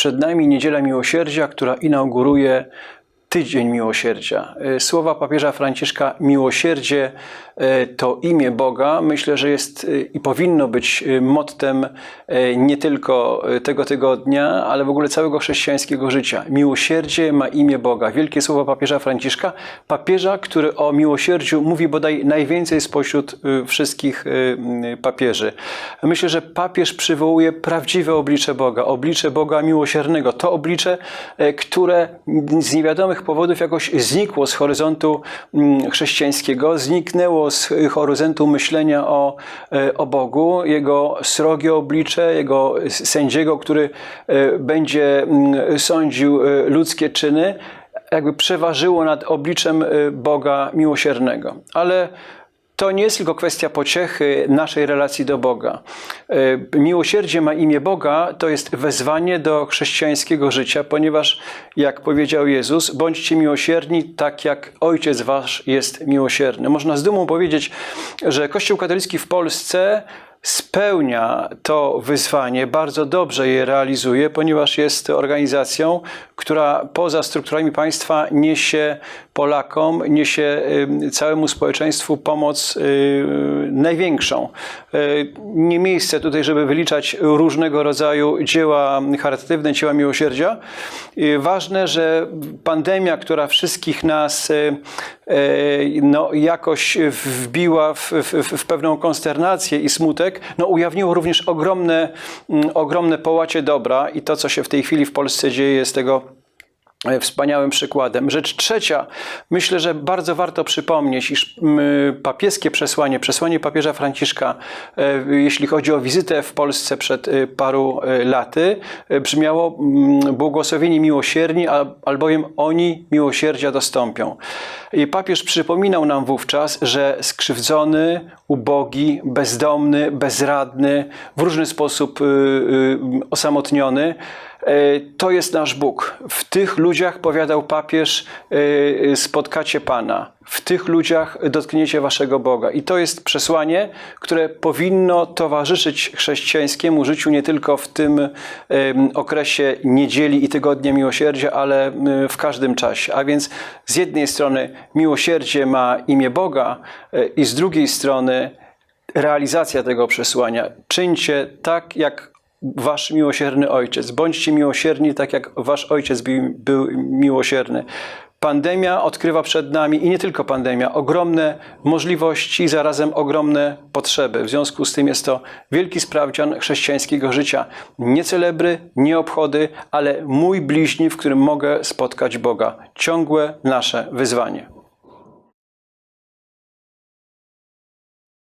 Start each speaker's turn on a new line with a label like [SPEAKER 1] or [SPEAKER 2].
[SPEAKER 1] Przed nami Niedziela Miłosierdzia, która inauguruje Tydzień Miłosierdzia. E, Słowa papieża Franciszka Miłosierdzie e, to imię Boga. Myślę, że jest e, i powinno być mottem nie tylko tego tygodnia, ale w ogóle całego chrześcijańskiego życia. Miłosierdzie ma imię Boga. Wielkie słowa papieża Franciszka, papieża, który o miłosierdziu mówi bodaj najwięcej spośród wszystkich papieży. Myślę, że papież przywołuje prawdziwe oblicze Boga, oblicze Boga miłosiernego. To oblicze, które z niewiadomych powodów jakoś znikło z horyzontu mm, chrześcijańskiego, zniknęło z horyzontu myślenia o, e, o Bogu, jego srogie oblicze, jego sędziego, który e, będzie mm, sądził e, ludzkie czyny, jakby przeważyło nad obliczem Boga miłosiernego. Ale to nie jest tylko kwestia pociechy naszej relacji do Boga. E, Miłosierdzie ma imię Boga, to jest wezwanie do chrześcijańskiego życia, ponieważ, jak powiedział Jezus, bądźcie miłosierni, tak jak Ojciec Wasz jest miłosierny. Można z dumą powiedzieć, że Kościół katolicki w Polsce spełnia to wyzwanie, bardzo dobrze je realizuje, ponieważ jest organizacją, która poza strukturami państwa niesie Polakom, niesie całemu społeczeństwu pomoc y, największą. Y, Nie miejsce tutaj, żeby wyliczać różnego rodzaju dzieła charytatywne, dzieła miłosierdzia. Y, Ważne, że pandemia, która wszystkich nas no, jakoś wbiła w, w, w pewną konsternację i smutek, no, ujawniło również ogromne, mm, ogromne połacie dobra i to, co się w tej chwili w Polsce dzieje, jest tego wspaniałym przykładem. Rzecz trzecia, myślę, że bardzo warto przypomnieć, iż papieskie przesłanie, przesłanie papieża Franciszka, e, jeśli chodzi o wizytę w Polsce przed e, paru e, laty, e, brzmiało błogosławieni miłosierni, al- albowiem oni miłosierdzia dostąpią. I papież przypominał nam wówczas, że skrzywdzony, ubogi, bezdomny, bezradny, w różny sposób y, y, osamotniony, E, To jest nasz Bóg. W tych ludziach, powiadał papież, e, spotkacie Pana. W tych ludziach dotkniecie waszego Boga. I to jest przesłanie, które powinno towarzyszyć chrześcijańskiemu życiu nie tylko w tym okresie niedzieli i tygodnia miłosierdzia, ale w każdym czasie. A więc z jednej strony miłosierdzie ma imię Boga e, i z drugiej strony realizacja tego przesłania. Czyńcie tak, jak wasz miłosierny ojciec. Bądźcie miłosierni, tak jak wasz ojciec był, miłosierny. Pandemia odkrywa przed nami, i nie tylko pandemia, ogromne możliwości, zarazem ogromne potrzeby. W związku z tym jest to wielki sprawdzian chrześcijańskiego życia. Nie celebry, nie obchody, ale mój bliźni, w którym mogę spotkać Boga. Ciągłe nasze wyzwanie.